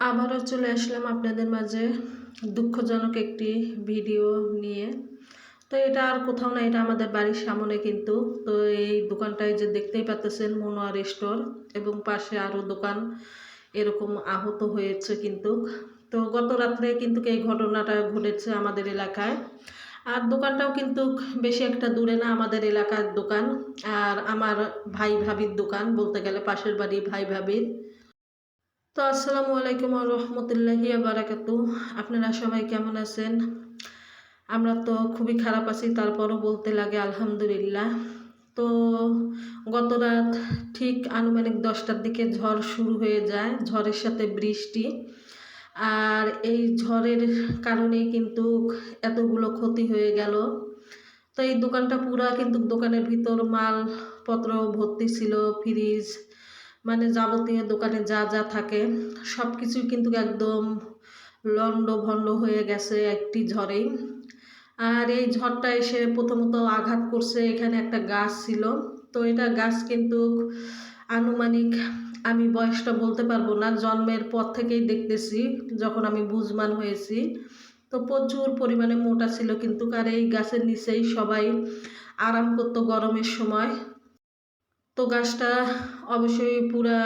আবারও চলে আসলাম আপনাদের মাঝে দুঃখজনক একটি ভিডিও নিয়ে। তো এটা আর কোথাও না, এটা আমাদের বাড়ির সামনে কিন্তু। তো এই দোকানটায় যে দেখতেই পাচ্তেছেন মনোয়ার স্টোর এবং পাশে আরও দোকান এরকম আহত হয়েছে কিন্তু। তো গত রাত্রে কিন্তু এই ঘটনাটা ঘটেছে আমাদের এলাকায়। আর দোকানটাও কিন্তু বেশি একটা দূরে না, আমাদের এলাকার দোকান। আর আমার ভাই ভাবির দোকান বলতে গেলে পাশের বাড়ি ভাই ভাবির তো আসসালামু আলাইকুম রহমতুল্লাহি বারাকাতু। আপনারা সবাই কেমন আছেন? আমরা তো খুবই খারাপ আছি, তারপরও বলতে লাগে আলহামদুলিল্লাহ। তো গত রাত ঠিক আনুমানিক দশটার দিকে ঝড় শুরু হয়ে যায়, ঝড়ের সাথে বৃষ্টি। আর এই ঝড়ের কারণেই কিন্তু এতগুলো ক্ষতি হয়ে গেল। তো এই দোকানটা পুরা কিন্তু দোকানের ভিতর মালপত্র ভর্তি ছিল, ফ্রিজ মানে যাবতীয় দোকানে যা যা থাকে সব কিছুই কিন্তু একদম লন্ড ভন্ড হয়ে গেছে একটি ঝড়েই। আর এই ঝড়টা এসে প্রথমত আঘাত করছে এখানে একটা গাছ ছিল। তো এটা গাছ কিন্তু আনুমানিক আমি বয়সটা বলতে পারব না, জন্মের পর থেকেই দেখতেছি, যখন আমি বুঝমান হয়েছি। তো প্রচুর পরিমাণে মোটা ছিল কিন্তু, আর এই গাছের নিচেই সবাই আরাম করতো গরমের সময়। তো গাছটা অবশ্যই পুরা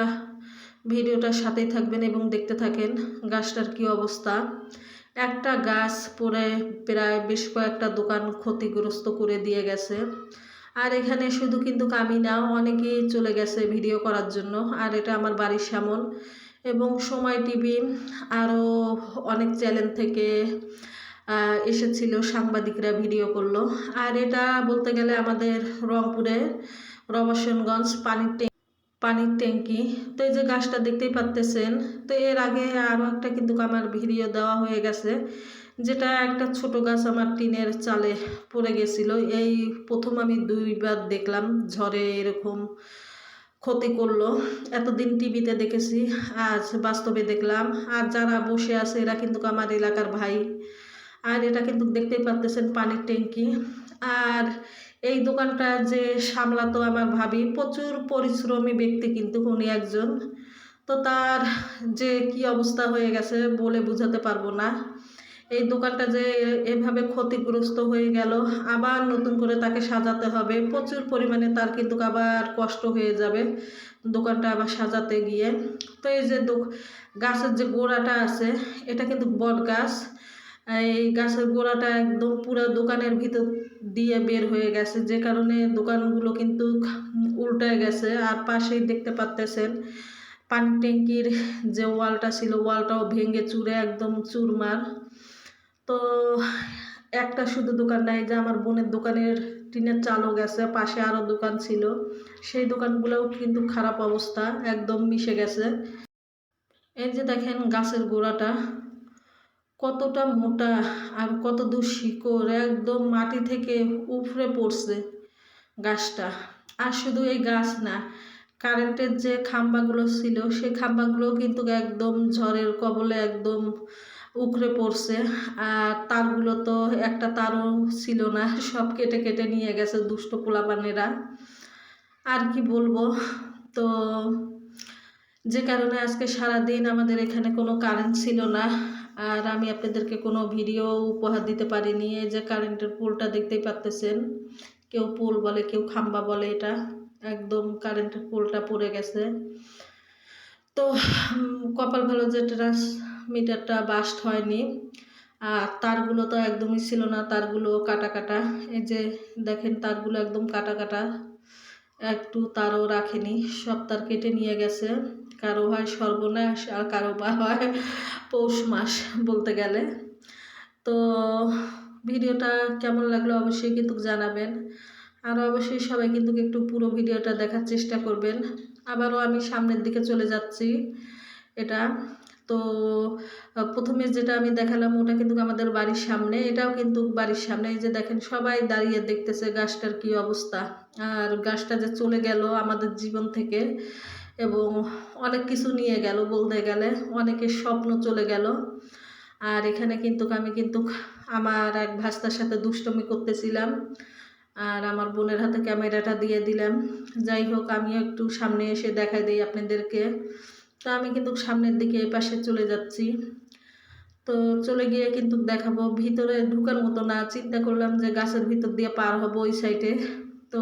ভিডিওটার সাথেই থাকবেন এবং দেখতে থাকেন গাছটার কি অবস্থা। একটা গাছ পরে প্রায় বেশ কয়েকটা দোকান ক্ষতিগ্রস্ত করে দিয়ে গেছে। আর এখানে শুধু কিন্তু আমি না, অনেকেই চলে গেছে ভিডিও করার জন্য। আর এটা আমার বাড়ির সামন এবং সময় টিভি, আরও অনেক চ্যানেল থেকে এসেছিল, সাংবাদিকরা ভিডিও করল। আর এটা বলতে গেলে আমাদের রংপুরে, রবাসনগঞ্জ পানির পানির ট্যাঙ্কি। তো এই যে গাছটা দেখতেই পাচ্তেছেন তো এর আগে আরও একটা কিন্তু আমার ভিডিও দেওয়া হয়ে গেছে, যেটা একটা ছোট গাছ আমার টিনের চালে পড়ে গেছিল। এই প্রথম আমি দুইবার দেখলাম, ঝড়ে এরকম ক্ষতি করল। এতদিন টিভিতে দেখেছি, আজ বাস্তবে দেখলাম। আর যারা বসে আছে, এরা কিন্তু আমার এলাকার ভাই। আর এটা কিন্তু দেখতেই পাচ্তেছেন পানির ট্যাঙ্কি। আর এই দোকানটা যে সামলাতো আমার ভাবি, প্রচুর পরিশ্রমী ব্যক্তি কিন্তু উনি একজন। তো তার যে কি অবস্থা হয়ে গেছে বলে বুঝাতে পারব না। এই দোকানটা যে এভাবে ক্ষতিগ্রস্ত হয়ে গেল, আবার নতুন করে তাকে সাজাতে হবে। প্রচুর পরিমাণে তার কিন্তু আবার কষ্ট হয়ে যাবে দোকানটা আবার সাজাতে গিয়ে। তো এই যে গাছের যে গোড়াটা আছে, এটা কিন্তু বট গাছ এই গাছের গোড়াটা একদম পুরো দোকানের ভিতর দিয়ে বের হয়ে গেছে। যে কারণে দোকানগুলো কিন্তু উল্টায় গেছে। আর পাশেই দেখতে পাচ্তেছেন পানি ট্যাঙ্কির যে ওয়ালটা ছিল, ওয়ালটাও ভেঙে চুরে একদম চুরমার। তো একটা শুধু দোকান নাই, যে আমার বোনের দোকানের টিনের চালও গেছে, পাশে আরও দোকান ছিল। সেই দোকানগুলোও কিন্তু খারাপ অবস্থা, একদম মিশে গেছে। এই যে দেখেন গাছের গোড়াটা। কতটা মোটা আর কত দূর শিকড় একদম মাটি থেকে উফরে পড়ছে গাছটা। আর শুধু এই গাছ না কারেন্টের যে খাম্বাগুলো ছিল, সেই খাম্বাগুলো কিন্তু একদম ঝড়ের কবলে একদম উখড়ে পড়ছে। আর তারগুলো তো একটা তারও ছিল না, সব কেটে কেটে নিয়ে গেছে দুষ্ট পোলাপানেরা। আর কি বলব? তো যে কারণে আজকে সারা দিন আমাদের এখানে কোনো কারেন্ট ছিল না। আর আমি আপনাদেরকে কোনো ভিডিও উপহার দিতে পারিনি। এই যে কারেন্টের পোলটা দেখতেই পাচ্তেছেন কেউ পুল বলে, কেউ খাম্বা বলে এটা। একদম কারেন্টের পোলটা পড়ে গেছে। তো কপাল ভালো যে ট্রান্সমিটারটা বাস্ট হয়নি, আর তারগুলো তো একদমই ছিল না, তারগুলো কাটা কাটা। এই যে দেখেন, তারগুলো একদম কাটা কাটা। একটু তারও রাখেনি, সব তার কেটে নিয়ে গেছে। কারও হয় সর্বনাশ আর কারও বা হয় পৌষ মাস বলতে গেলে। তো ভিডিওটা কেমন লাগল অবশ্যই কিন্তু জানাবেন। আর অবশ্যই সবাই কিন্তু একটু পুরো ভিডিওটা দেখার চেষ্টা করবেন। আবারও আমি সামনের দিকে চলে যাচ্ছি। এটা তো প্রথমে যেটা আমি দেখালাম ওটা কিন্তু আমাদের বাড়ির সামনে, এটাও কিন্তু বাড়ির সামনে, এই যে দেখেন সবাই দাঁড়িয়ে দেখতেছে গাছটার কি অবস্থা। আর গাছটা যে চলে গেল আমাদের জীবন থেকে এবং অনেক কিছু নিয়ে গেল বলতে গেলে, অনেকের স্বপ্ন চলে গেল। আর এখানে কিন্তু আমি কিন্তু আমার এক ভাস্তার সাথে দুষ্টমি করতেছিলাম আর আমার বোনের হাতে ক্যামেরাটা দিয়ে দিলাম। যাই হোক, আমিও একটু সামনে এসে দেখাই দিই আপনাদেরকে। তো আমি কিন্তু সামনের দিকে এই পাশে চলে যাচ্ছি। তো চলে গিয়ে কিন্তু দেখাবো, ভিতরে ঢুকার মতো না, চিন্তা করলাম যে গাছের ভিতর দিয়ে পার হব ওই সাইডে। তো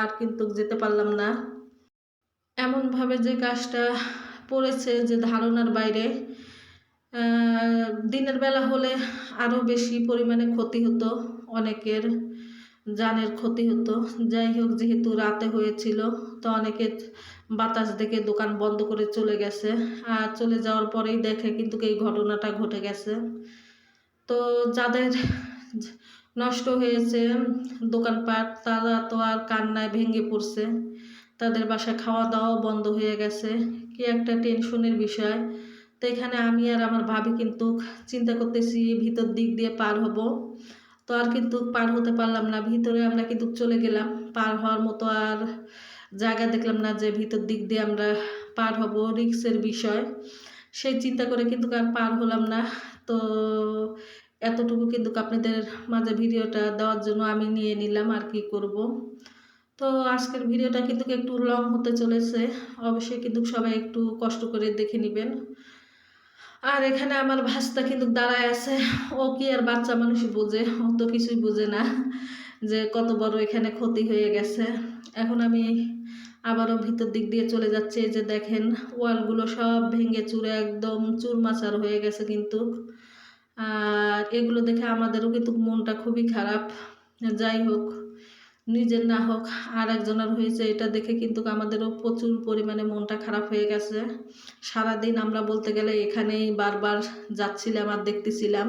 আর কিন্তু যেতে পারলাম না। এমনভাবে যে গাছটা পড়েছে যে ধারণার বাইরে দিনের বেলা হলে আরও বেশি পরিমাণে ক্ষতি হতো অনেকের। জানের ক্ষতি হতো। যাই হোক, যেহেতু রাতে হয়েছিল, তো অনেকে বাতাস দেখে দোকান বন্ধ করে চলে গেছে। আর চলে যাওয়ার পরেই দেখে কিন্তু এই ঘটনাটা ঘটে গেছে। তো যাদের নষ্ট হয়েছে দোকানপাট, তারা তো আর কান্নায় ভেঙে পড়ছে। তাদের বাসায় খাওয়া দাওয়াও বন্ধ হয়ে গেছে। কি একটা টেনশনের বিষয়। তো এখানে আমি আর আমার ভাবি কিন্তু চিন্তা করতেছি, ভিতর দিক দিয়ে পার হব। তো আর কিন্তু পার হতে পারলাম না। ভিতরে আমরা কিন্তু চলে গেলাম। পার হওয়ার মতো আর জায়গা দেখলাম না যে ভিতর দিক দিয়ে আমরা পার হব রিক্সের বিষয়। সেই চিন্তা করে কিন্তু আর পার হলাম না। তো এতটুকু কিন্তু আপনাদের মাঝে ভিডিওটা দেওয়ার জন্য আমি নিয়ে নিলাম আর কি করব। তো আজকের ভিডিওটা কিন্তু একটু লং হতে চলেছে। অবশ্যই কিন্তু সবাই একটু কষ্ট করে দেখে নেবেন। আর এখানে আমার ভাস্তা কিন্তু দাঁড়ায় আছে। ও কি আর বাচ্চা মানুষ বোঝে? ও তো কিছুই বোঝে না যে কত বড় এখানে ক্ষতি হয়ে গেছে। এখন আমি আবারও ভিতর দিক দিয়ে চলে যাচ্ছি। এই যে দেখেন, ওয়ালগুলো সব ভেঙে চুরে একদম চুরমাচার হয়ে গেছে কিন্তু। আর এগুলো দেখে আমাদেরও কিন্তু মনটা খুবই খারাপ। যাই হোক নিজের না হোক আর একজনের হয়েছে, এটা দেখে কিন্তু আমাদেরও প্রচুর পরিমাণে মনটা খারাপ হয়ে গেছে। সারাদিন আমরা বলতে গেলে এখানেই বারবার যাচ্ছিলাম আর দেখতেছিলাম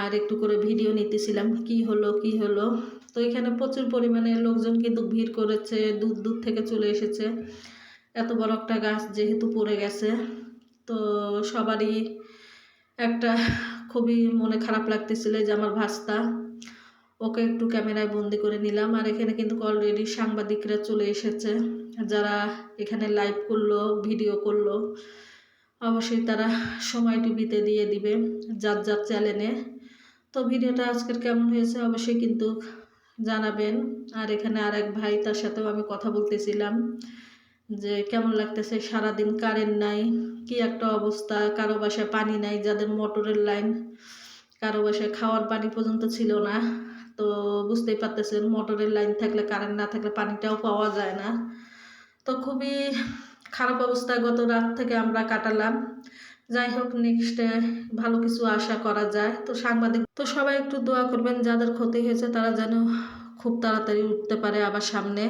আর একটু করে ভিডিও নিতেছিলাম, কি হলো কি হলো। তো এখানে প্রচুর পরিমাণে লোকজন কিন্তু ভিড় করেছে, দূর দূর থেকে চলে এসেছে। এত বড় একটা গাছ যেহেতু পড়ে গেছে। তো সবারই একটা খুবই মনে খারাপ লাগতেছিল যে আমার ভাস্তা ওকে একটু ক্যামেরায় বন্দি করে নিলাম। আর এখানে কিন্তু অলরেডি সাংবাদিকরা চলে এসেছে, যারা এখানে লাইভ করল ভিডিও করল। অবশ্যই তারা সময় টিভিতে দিয়ে দিবে যার যার চ্যানেলে তো ভিডিওটা আজকের কেমন হয়েছে অবশ্যই কিন্তু জানাবেন। আর এখানে আর এক ভাই, তার সাথেও আমি কথা বলতেছিলাম যে কেমন লাগতেছে, সারাদিন কারেন্ট নাই, কি একটা অবস্থা, কারও বাসায় পানি নাই, যাদের মোটরের লাইন কারও বাসায় খাওয়ার পানি পর্যন্ত ছিল না। তো বুঝতেই পারতেছেন, মোটরের লাইন থাকলে কারেন্ট না থাকলে পানিটাও পাওয়া যায় না। তো খুবই খারাপ অবস্থা, গত রাত থেকে আমরা কাটালাম। যাই হোক নেক্সটে ভালো কিছু আশা করা যায়। তো সাংবাদিক, তো সবাই একটু দোয়া করবেন, যাদের ক্ষতি হয়েছে তারা যেন খুব তাড়াতাড়ি উঠতে পারে আবার সামনে।